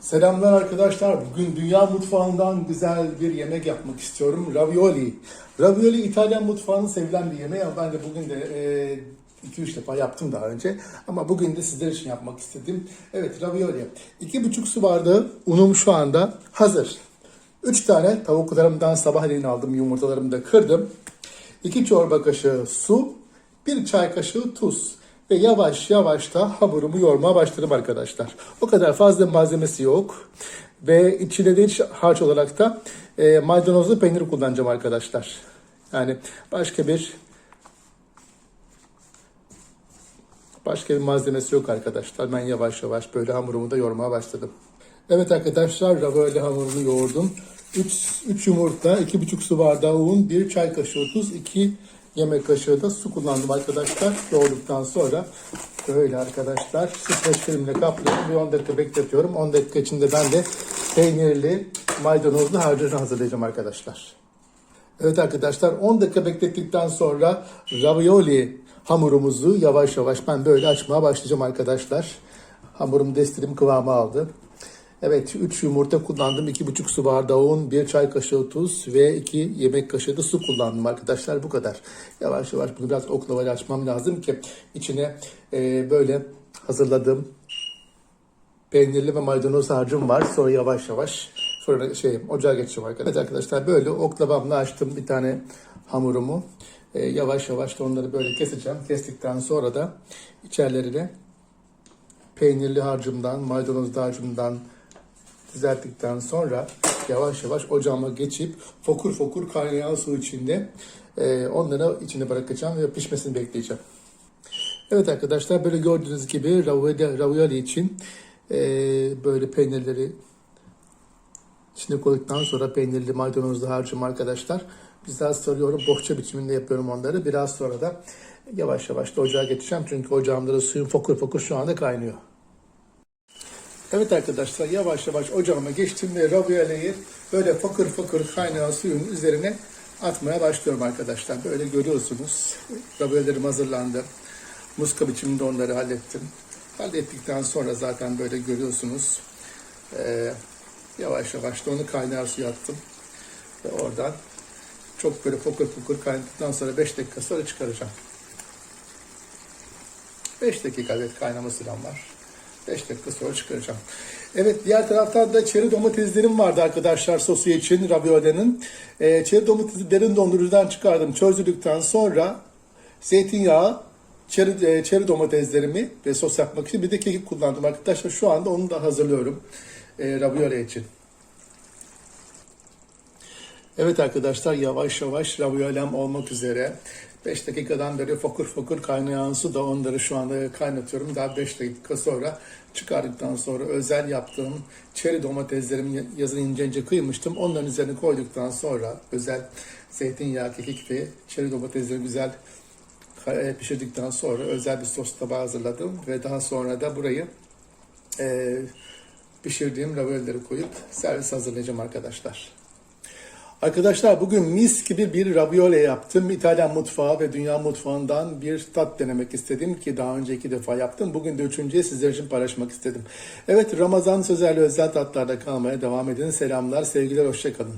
Selamlar arkadaşlar. Bugün dünya mutfağından güzel bir yemek yapmak istiyorum. Ravioli. Ravioli İtalyan mutfağının sevilen bir yemeği. Ben de bugün de 2-3 defa yaptım daha önce. Ama bugün de sizler için yapmak istedim. Evet ravioli. 2,5 su bardağı unum şu anda hazır. 3 tane tavuklarımdan sabahleyin aldım. Yumurtalarımı da kırdım. 2 çorba kaşığı su. 1 çay kaşığı tuz. Ve yavaş yavaş da hamurumu yoğurmaya başladım arkadaşlar. O kadar fazla malzemesi yok. Ve içine de hiç harç olarak da e, maydanozlu peynir kullanacağım arkadaşlar. Yani başka bir başka bir malzemesi yok arkadaşlar. Ben yavaş yavaş böyle hamurumu da yoğurmaya başladım. Evet arkadaşlar ravioli hamurunu yoğurdum. 3, 3 yumurta, 2,5 su bardağı un, 1 çay kaşığı tuz, 2 yemek kaşığı da su kullandım arkadaşlar. Yoğurduktan sonra böyle arkadaşlar streç filmle kaplıyorum ve 10 dakika bekletiyorum. 10 dakika içinde ben de peynirli maydanozlu harcını hazırlayacağım arkadaşlar. Evet arkadaşlar 10 dakika beklettikten sonra ravioli hamurumuzu yavaş yavaş ben böyle açmaya başlayacağım arkadaşlar. Hamurum destirim kıvamı aldı. Evet 3 yumurta kullandım. 2,5 su bardağı un, 1 çay kaşığı tuz ve 2 yemek kaşığı da su kullandım arkadaşlar. Bu kadar. Yavaş yavaş bunu biraz oklavayla açmam lazım ki içine e, böyle hazırladığım peynirli ve maydanoz harcım var. Sonra yavaş yavaş fırına şey ocağa geçeceğim arkadaşlar. Evet arkadaşlar böyle oklavamla açtım bir tane hamurumu. E, yavaş yavaş da onları böyle keseceğim. Kestikten sonra da içerilerine peynirli harcımdan, maydanozlu harcımdan düzelttikten sonra yavaş yavaş ocağıma geçip fokur fokur kaynayan su içinde e, onları içine bırakacağım ve pişmesini bekleyeceğim. Evet arkadaşlar böyle gördüğünüz gibi ravioli, için e, böyle peynirleri içine koyduktan sonra peynirli maydanozlu harcım arkadaşlar. Biraz sarıyorum. Bohça biçiminde yapıyorum onları. Biraz sonra da yavaş yavaş da ocağa geçeceğim. Çünkü ocağımda da suyum fokur fokur şu anda kaynıyor. Evet arkadaşlar yavaş yavaş ocağıma geçtim ve ravioli'yi böyle fakır fakır kaynayan suyun üzerine atmaya başlıyorum arkadaşlar. Böyle görüyorsunuz. Raviolilerim hazırlandı. Muska biçiminde onları hallettim. Hallettikten sonra zaten böyle görüyorsunuz. Ee, yavaş yavaş da onu kaynar suya attım. Ve oradan çok böyle fokur fokur kaynadıktan sonra 5 dakika sonra çıkaracağım. 5 dakika evet kaynama sürem var. 5 dakika sonra çıkaracağım. Evet diğer taraftan da çeri domateslerim vardı arkadaşlar sosu için ravioli'nin. Ee, çeri domatesi derin dondurucudan çıkardım. Çözdürdükten sonra zeytinyağı, çeri, e, çeri domateslerimi ve sos yapmak için bir de kekik kullandım arkadaşlar. Şu anda onu da hazırlıyorum e, ravioli için. Evet arkadaşlar yavaş yavaş raviolem olmak üzere. 5 dakikadan beri fokur fokur kaynayan su da onları şu anda kaynatıyorum. Daha 5 dakika sonra çıkardıktan sonra özel yaptığım çeri domateslerimi yazın ince ince kıymıştım. Onların üzerine koyduktan sonra özel zeytinyağı, kekik ve çeri domatesleri güzel pişirdikten sonra özel bir sos tabağı hazırladım. Ve daha sonra da burayı e, pişirdiğim raviolileri koyup servis hazırlayacağım arkadaşlar. Arkadaşlar bugün mis gibi bir ravioli yaptım. İtalyan mutfağı ve dünya mutfağından bir tat denemek istedim ki daha önce iki defa yaptım. Bugün de üçüncüye sizler için paylaşmak istedim. Evet Ramazan sözel özel tatlarda kalmaya devam edin. Selamlar, sevgiler, hoşçakalın.